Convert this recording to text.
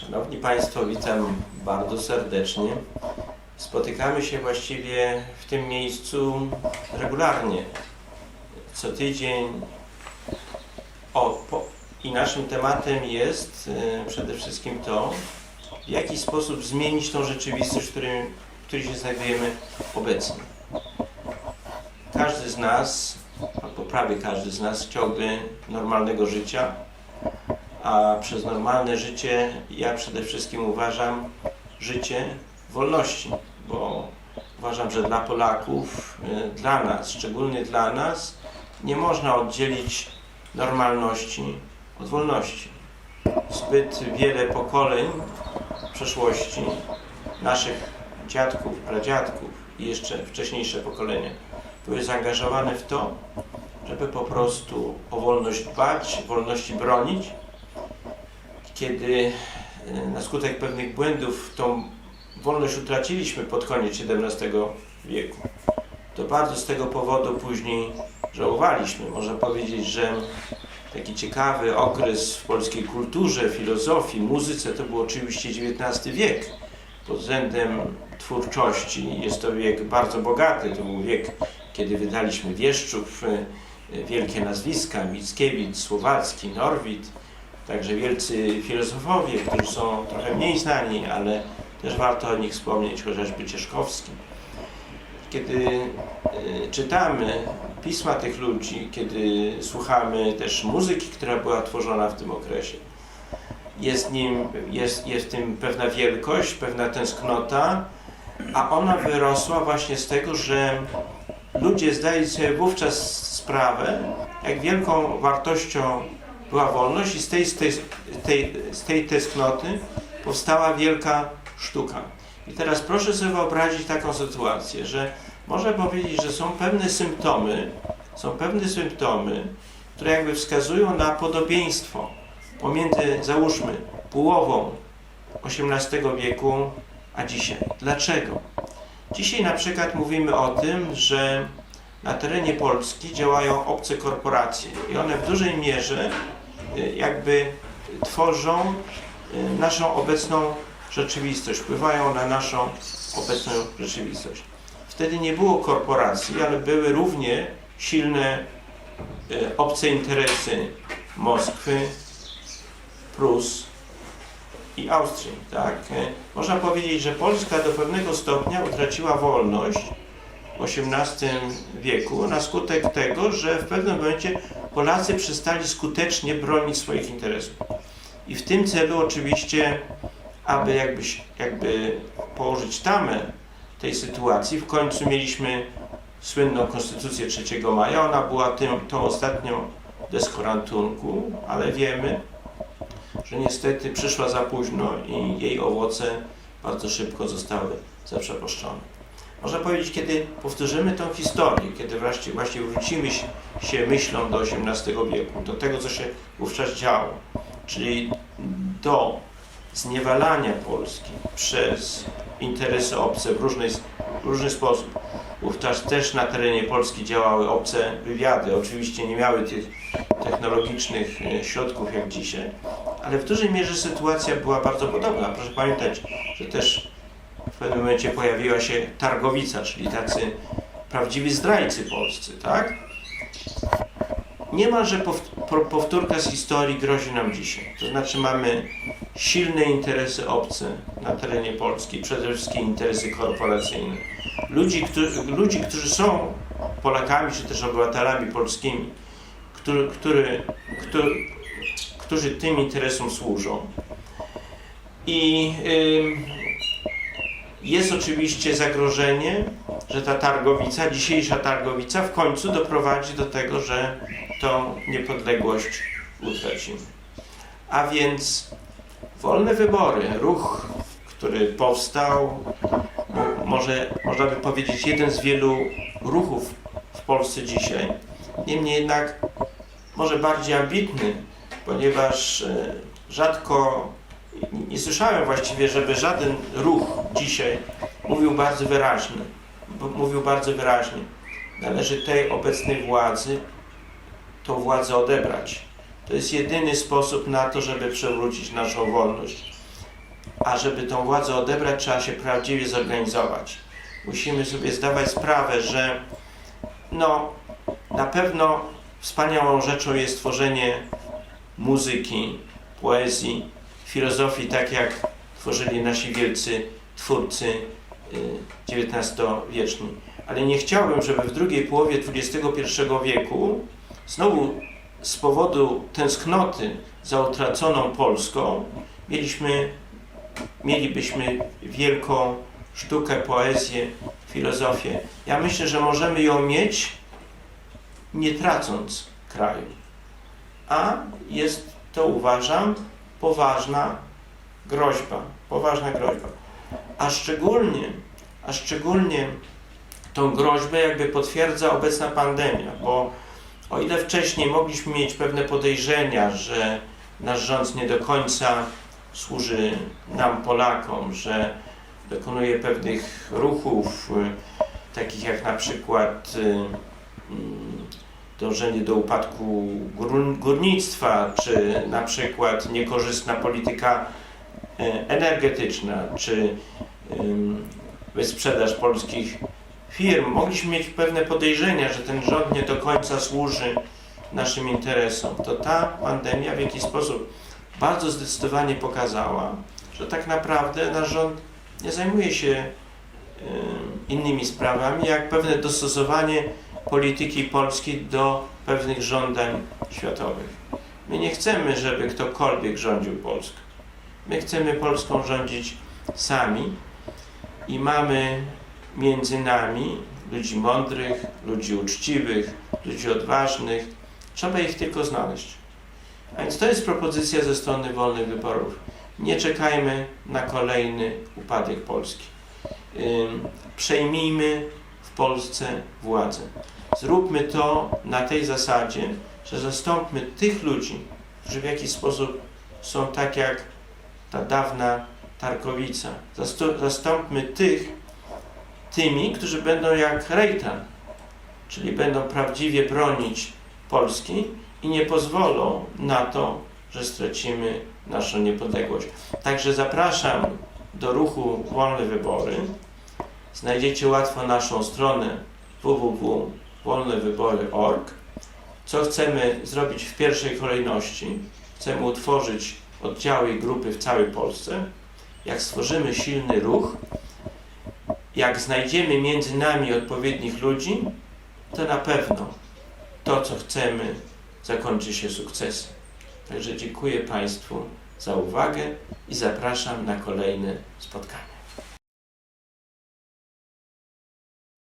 Szanowni Państwo, witam bardzo serdecznie. Spotykamy się właściwie w tym miejscu regularnie. Co tydzień. O, po, I naszym tematem jest e, przede wszystkim to, w jaki sposób zmienić tą rzeczywistość, w w której się znajdujemy obecnie. Każdy z nas, albo prawie każdy z nas chciałby normalnego życia, a przez normalne życie ja przede wszystkim uważam życie wolności, bo uważam, że dla Polaków, y, dla nas, szczególnie dla nas, nie można oddzielić normalności od wolności. Zbyt wiele pokoleń przeszłości, naszych dziadków, pradziadków i jeszcze wcześniejsze pokolenia były zaangażowane w to, żeby po prostu o wolność dbać, wolności bronić, kiedy e, na skutek pewnych błędów tą wolność utraciliśmy pod koniec XVII wieku, to bardzo z tego powodu później żałowaliśmy. Można powiedzieć, że taki ciekawy okres w polskiej kulturze, filozofii, muzyce to był oczywiście XIX wiek. Pod względem twórczości jest to wiek bardzo bogaty. To był wiek, kiedy wydaliśmy wieszczów, e, wielkie nazwiska, Mickiewicz, Słowacki, Norwid, także wielcy filozofowie, którzy są trochę mniej znani, ale też warto o nich wspomnieć, chociażby Cieszkowski. Kiedy y, czytamy pisma tych ludzi, kiedy słuchamy też muzyki, która była tworzona w tym okresie, jest, nim, jest, jest w tym pewna wielkość, pewna tęsknota, a ona wyrosła właśnie z tego, że ludzie zdali sobie wówczas sprawę, jak wielką wartością była wolność i z tej, z tej, tej, z tej powstała wielka sztuka. I teraz proszę sobie wyobrazić taką sytuację, że można powiedzieć, że są pewne symptomy, są pewne symptomy, które jakby wskazują na podobieństwo pomiędzy, załóżmy, połową XVIII wieku a dzisiaj. Dlaczego? Dzisiaj na przykład mówimy o tym, że na terenie Polski działają obce korporacje i one w dużej mierze jakby tworzą y, naszą obecną rzeczywistość, wpływają na naszą obecną rzeczywistość. Wtedy nie było korporacji, ale były równie silne y, obce interesy Moskwy, Prus i Austrii. Tak? Można powiedzieć, że Polska do pewnego stopnia utraciła wolność w XVIII wieku na skutek tego, że w pewnym momencie Polacy przestali skutecznie bronić swoich interesów. I w tym celu oczywiście, aby jakby, jakby położyć tamę tej sytuacji, w końcu mieliśmy słynną Konstytucję 3 maja. Ona była tym, tą ostatnią deską ratunku, ale wiemy, że niestety przyszła za późno i jej owoce bardzo szybko zostały zaprzepaszczone. Można powiedzieć, kiedy powtórzymy tą historię, kiedy wreszcie właśnie wrócimy się myślą do XVIII wieku, do tego, co się wówczas działo, czyli do zniewalania Polski przez interesy obce w różny, w różny sposób. Wówczas też na terenie Polski działały obce wywiady. Oczywiście nie miały tych technologicznych e, środków jak dzisiaj, ale w dużej mierze sytuacja była bardzo podobna. Proszę pamiętać, że też pewnym momencie pojawiła się targowica, czyli tacy prawdziwi zdrajcy polscy, tak? Niemalże powtórka z historii grozi nam dzisiaj. To znaczy mamy silne interesy obce na terenie Polski, przede wszystkim interesy korporacyjne. Ludzi, którzy, ludzi, którzy są Polakami, czy też obywatelami polskimi, który, który, którzy tym interesom służą. I yy, jest oczywiście zagrożenie, że ta targowica, dzisiejsza targowica w końcu doprowadzi do tego, że tą niepodległość utracimy. A więc wolne wybory, ruch, który powstał, może można by powiedzieć jeden z wielu ruchów w Polsce dzisiaj. Niemniej jednak może bardziej ambitny, ponieważ e, rzadko nie słyszałem właściwie, żeby żaden ruch dzisiaj mówił bardzo wyraźnie, mówił bardzo wyraźnie. Należy tej obecnej władzy tą władzę odebrać. To jest jedyny sposób na to, żeby przewrócić naszą wolność. a żeby tą władzę odebrać, trzeba się prawdziwie zorganizować. Musimy sobie zdawać sprawę, że no, na pewno wspaniałą rzeczą jest tworzenie muzyki, poezji, filozofii, tak jak tworzyli nasi wielcy twórcy y, XIX-wieczni. Ale nie chciałbym, żeby w drugiej połowie XXI wieku znowu z powodu tęsknoty za utraconą Polską mieliśmy, mielibyśmy wielką sztukę, poezję, filozofię. Ja myślę, że możemy ją mieć nie tracąc kraju. A jest to, uważam, poważna groźba. Poważna groźba. A szczególnie, a szczególnie tą groźbę jakby potwierdza obecna pandemia, bo o ile wcześniej mogliśmy mieć pewne podejrzenia, że nasz rząd nie do końca służy nam, Polakom, że dokonuje pewnych ruchów, y, takich jak na przykład mm, dążenie do upadku gór- górnictwa, czy na przykład niekorzystna polityka y, energetyczna, czy ym, wyprzedaż polskich firm. Mogliśmy mieć pewne podejrzenia, że ten rząd nie do końca służy naszym interesom. To ta pandemia w jakiś sposób bardzo zdecydowanie pokazała, że tak naprawdę nasz rząd nie zajmuje się ym, innymi sprawami, jak pewne dostosowanie polityki polskiej do pewnych żądań światowych. My nie chcemy, żeby ktokolwiek rządził Polską. My chcemy Polską rządzić sami i mamy między nami ludzi mądrych, ludzi uczciwych, ludzi odważnych. Trzeba ich tylko znaleźć. A więc to jest propozycja ze strony wolnych wyborów. Nie czekajmy na kolejny upadek Polski. Przejmijmy Polsce władzę. Zróbmy to na tej zasadzie, że zastąpmy tych ludzi, którzy w jakiś sposób są tak jak ta dawna Tarkowica. Zastąpmy tych tymi, którzy będą jak Rejtan, czyli będą prawdziwie bronić Polski i nie pozwolą na to, że stracimy naszą niepodległość. Także zapraszam do ruchu Wolne Wybory. Znajdziecie łatwo naszą stronę www.wolnewybory.org. Co chcemy zrobić w pierwszej kolejności? Chcemy utworzyć oddziały i grupy w całej Polsce. Jak stworzymy silny ruch, jak znajdziemy między nami odpowiednich ludzi, to na pewno to, co chcemy, zakończy się sukcesem. Także dziękuję Państwu za uwagę i zapraszam na kolejne spotkania.